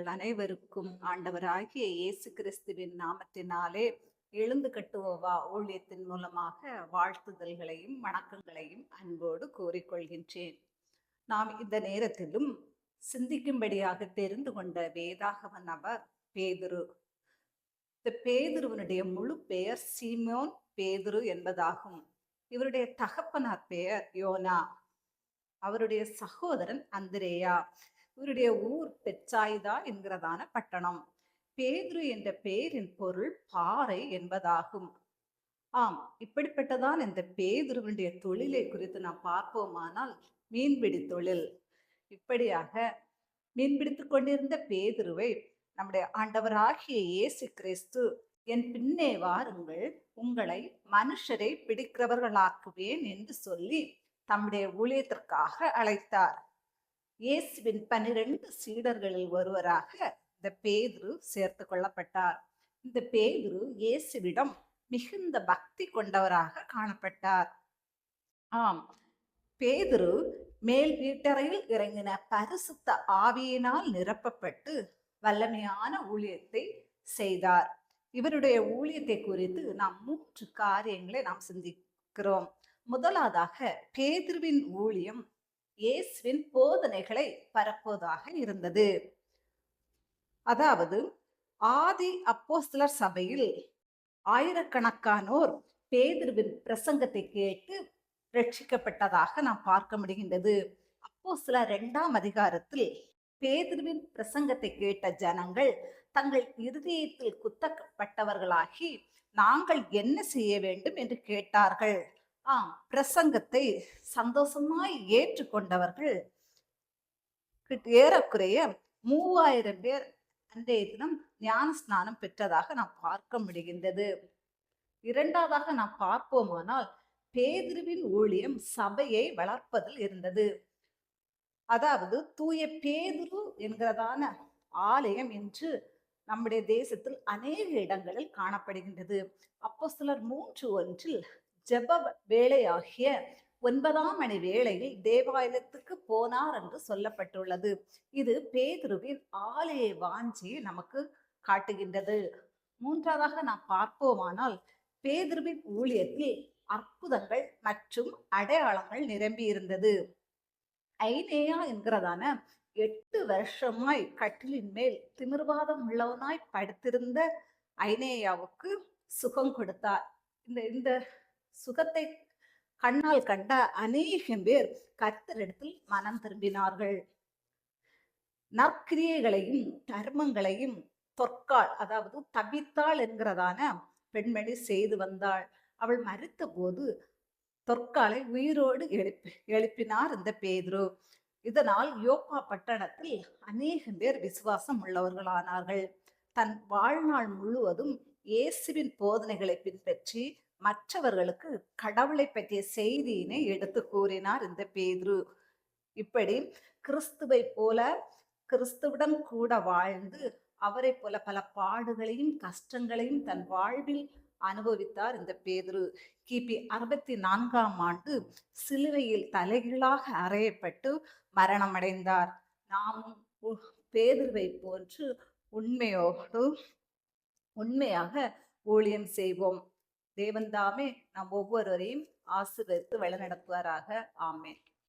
உங்கள் அனைவருக்கும் ஆண்டவராகிய இயேசு கிறிஸ்துவின் நாமத்தினாலே எழுந்து கட்டுவோவா ஊழியத்தின் மூலமாக வாழ்த்துதல்களையும் வணக்கங்களையும் அன்போடு கூறிக்கொள்கின்றேன். நாம் இந்த நேரத்திலும் சிந்திக்கும்படியாக தெரிந்து கொண்ட வேதாகவன் நபர் பேதுரு. இந்த பேதுருவனுடைய முழு பெயர் சீமோன் பேதுரு என்பதாகும். இவருடைய தகப்பனார் பெயர் யோனா. அவருடைய சகோதரன் அந்திரேயா. இவருடைய ஊர் பெச்சாய்தா என்கிறதான பட்டணம். பேதுரு என்ற பெயரின் பொருள் பாறை என்பதாகும். ஆம் இப்படிப்பட்டதான் இந்த பேதுருவனுடைய தொழிலை குறித்து நாம் பார்ப்போமானால் மீன்பிடி தொழில். இப்படியாக மீன்பிடித்துக் கொண்டிருந்த பேதுருவை நம்முடைய ஆண்டவராகிய இயேசு கிறிஸ்து என் பின்னே வாருங்கள் உங்களை மனுஷரை பிடிக்கிறவர்களாக்குவேன் என்று சொல்லி தம்முடைய ஊழியத்திற்காக அழைத்தார். இயேசுவின் பன்னிரண்டு சீடர்களில் ஒருவராக இந்த பேதுரு சேர்த்து கொள்ளப்பட்டார். இந்த பேதுரு இயேசுவிடம் மிகுந்த பக்தி கொண்டவராக காணப்பட்டார். ஆம். பேதுரு மேல் வீட்டறையில் இறங்கின பரிசுத்த ஆவியினால் நிரப்பப்பட்டு வல்லமையான ஊழியத்தை செய்தார். இவருடைய ஊழியத்தை குறித்து நாம் மூன்று காரியங்களை நாம் சிந்திக்கிறோம். முதலாவதாக பேதுருவின் ஊழியம் இயேசுவின் போதனைகளை பரப்புவதாக இருந்தது. அதாவது ஆதி அப்போஸ்தலர் சபையில் ஆயிரக்கணக்கானோர் பேதிருவின் பிரசங்கத்தை கேட்டு ரட்சிக்கப்பட்டதாக நாம் பார்க்க முடிகின்றது. அப்போ சில இரண்டாம் அதிகாரத்தில் பேதிருவின் பிரசங்கத்தை கேட்ட ஜனங்கள் தங்கள் இருதயத்தில் குத்தப்பட்டவர்களாகி நாங்கள் என்ன செய்ய வேண்டும்? என்று கேட்டார்கள். ஆம் பிரசங்கத்தை சந்தோஷமாய் ஏற்றுக்கொண்டவர்கள் ஏறக்குறைய மூவாயிரம் பேர் அன்றைய தினம் ஞான ஸ்நானம் பெற்றதாக நாம் பார்க்க முடிகின்றது. இரண்டாவதாக நாம் பார்ப்போமானால் பேதிருவின் ஊழியம் சபையை வளர்ப்பதில் இருந்தது. அதாவது தூய பேதுரு என்கிறதான ஆலயம் என்று நம்முடைய தேசத்தில் அநேக இடங்களில் காணப்படுகின்றது. அப்போ சிலர் மூன்று ஒன்றில் ஜெப வேலையாகிய ஒன்பதாம் மணி வேளையில் தேவாலயத்துக்கு போனார் என்று சொல்லப்பட்டுள்ளது. இது பேதுருவின் ஆலய வாஞ்சி நமக்கு காட்டுகின்றது. மூன்றாவதாக நாம் பார்ப்போமானால் பேதுருவின் ஊழியத்தில் அற்புதங்கள் மற்றும் அடையாளங்கள் நிரம்பி இருந்தது ஐநேயா என்கிறதான எட்டு வருஷமாய் கட்டிலின் மேல் திமிர்வாதம் உள்ளவனாய் படுத்திருந்த ஐநேயாவுக்கு சுகம் கொடுத்தார். இந்த இந்த சுகத்தை கண்ணால் கண்ட அநேகம் பேர் கர்த்தரிடத்தில் மனம் திரும்பினார்கள். நற்கிரியைகளையும் தர்மங்களையும் தொற்காள் அதாவது தவித்தாள் என்கிறதான பெண்மணி செய்து வந்தாள். அவள் மறுத்த போது தொற்காலை உயிரோடு எழுப்பி எழுப்பினார் இந்த பேதுரு. இதனால் யோப்பா பட்டணத்தில் அநேகம் பேர் விசுவாசம் உள்ளவர்களானார்கள். தன் வாழ்நாள் முழுவதும் இயேசுவின் போதனைகளை பின்பற்றி மற்றவர்களுக்கு கடவுளை பற்றிய செய்தியினை எடுத்து கூறினார் இந்த பேதுரு. இப்படி கிறிஸ்துவை போல கிறிஸ்துவிடம் கூட வாழ்ந்து அவரை போல பல பாடுகளையும் கஷ்டங்களையும் தன் வாழ்வில் அனுபவித்தார் இந்த பேதுரு. கிபி அறுபத்தி நான்காம் ஆண்டு சிலுவையில் தலைகீழாக அறையப்பட்டு மரணமடைந்தார். நாமும் பேதுருவை போன்று உண்மையோடு உண்மையாக ஊழியம் செய்வோம். தேவன்தாமே நாம் ஒவ்வொருவரையும் ஆசிர்வதித்து வழிநடத்துவாராக. ஆமேன்.